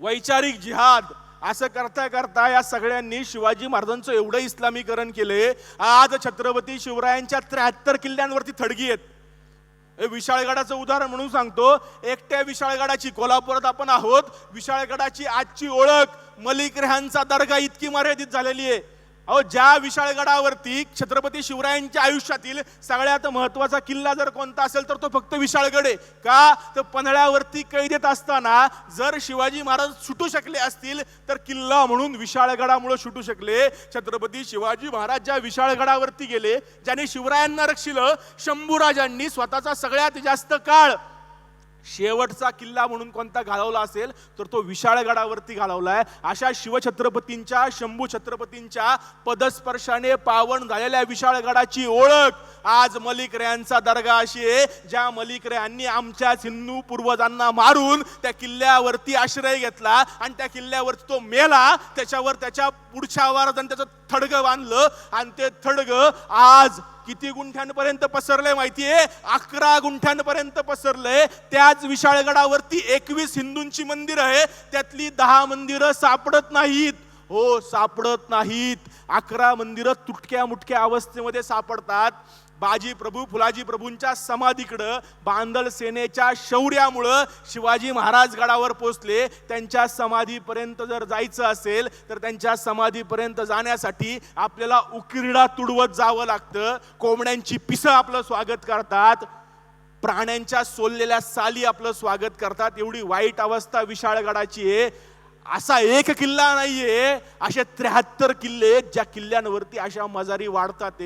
वैचारिक जिहाद. असं करता करता या सगळ्यांनी शिवाजी महाराजांचं एवढं इस्लामीकरण केले. आज छत्रपती शिवरायांच्या त्र्याहत्तर किल्ल्यांवरती थडगी आहेत. हे विशाळगडाचं उदाहरण म्हणून सांगतो. एकट्या विशाळगडाची कोल्हापुरात आपण आहोत. विशाळगडाची आजची ओळख मलिक रेहांचा दर्गा इतकी मर्यादित झालेली आहे. अहो ज्या विशाळगडावरती छत्रपती शिवरायांच्या आयुष्यातील सगळ्यात महत्त्वाचा किल्ला जर कोणता असेल तर तो फक्त विशाळगड आहे. का? तर पन्हाळ्यावरती कैदेत असताना जर शिवाजी महाराज सुटू शकले असतील तर किल्ला म्हणून विशाळगडामुळे सुटू शकले. छत्रपती शिवाजी महाराज ज्या विशाळगडावरती गेले ज्याने शिवरायांना रक्षिलं शंभूराजांनी स्वतःचा सगळ्यात जास्त काळ शेवटचा किल्ला म्हणून कोणता घालवला असेल तर तो विशाळगडावरती घालवला आहे अशा शिवछत्रपतींच्या शंभू छत्रपतींच्या पदस्पर्शाने पावन झालेल्या विशाळगडाची ओळख. आज मलिक रेयांचा दर्गा अशी आहे ज्या मलिक रेयांनी आमच्याच हिंदू पूर्वजांना मारून त्या किल्ल्यावरती आश्रय घेतला आणि त्या किल्ल्यावरती तो मेला त्याच्यावर त्याच्या पुढच्या वारात त्याचं थडगं बांधलं आणि ते थडगं आज किती गुंठ्यांपर्यंत पसरलंय माहितीये? अकरा गुंठ्यांपर्यंत पसरलंय. त्याच विशाळगडावरती एकवीस हिंदूंची मंदिर आहे. त्यातली दहा मंदिरं सापडत नाहीत. हो सापडत नाहीत. अकरा मंदिरं तुटक्या मुटक्या अवस्थेमध्ये सापडतात. बाजी प्रभू फुलाजी प्रभूंच्या समाधीकडं बांदल सेनेच्या शौर्यामुळं शिवाजी महाराज गडावर पोचले त्यांच्या समाधीपर्यंत जर जायचं असेल तर त्यांच्या समाधीपर्यंत जाण्यासाठी आपल्याला उकिरडा तुडवत जावं लागतं. कोंबड्यांची पिसं आपलं स्वागत करतात. प्राण्यांच्या सोललेल्या साली आपलं स्वागत करतात. एवढी वाईट अवस्था विशाळगडाची आहे. असा एक किल्ला नाहीये असे त्र्याहत्तर किल्ले आहेत, ज्या किल्ल्यांवरती अशा मजारी वाढतात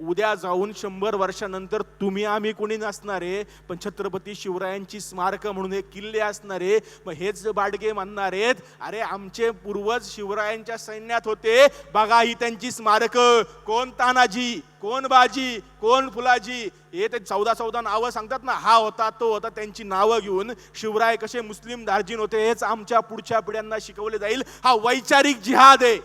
उद्या जाऊन शंभर वर्षानंतर तुम्ही आम्ही कोणी नसणारे पण छत्रपती शिवरायांची स्मारक म्हणून हे किल्ले असणारे मग हेच बाडगे म्हणणार आहेत अरे आमचे पूर्वज शिवरायांच्या सैन्यात होते. बघा ही त्यांची स्मारक. कोण तानाजी? कोण बाजी? कोण फुलाजी? हे ते चौदा चौदा नावं सांगतात ना. हा होता तो होता. त्यांची नावं घेऊन शिवराय कसे मुस्लिम दार्जिन होते हेच आमच्या पुढच्या पिढ्यांना शिकवले जाईल. हा वैचारिक जिहाद आहे.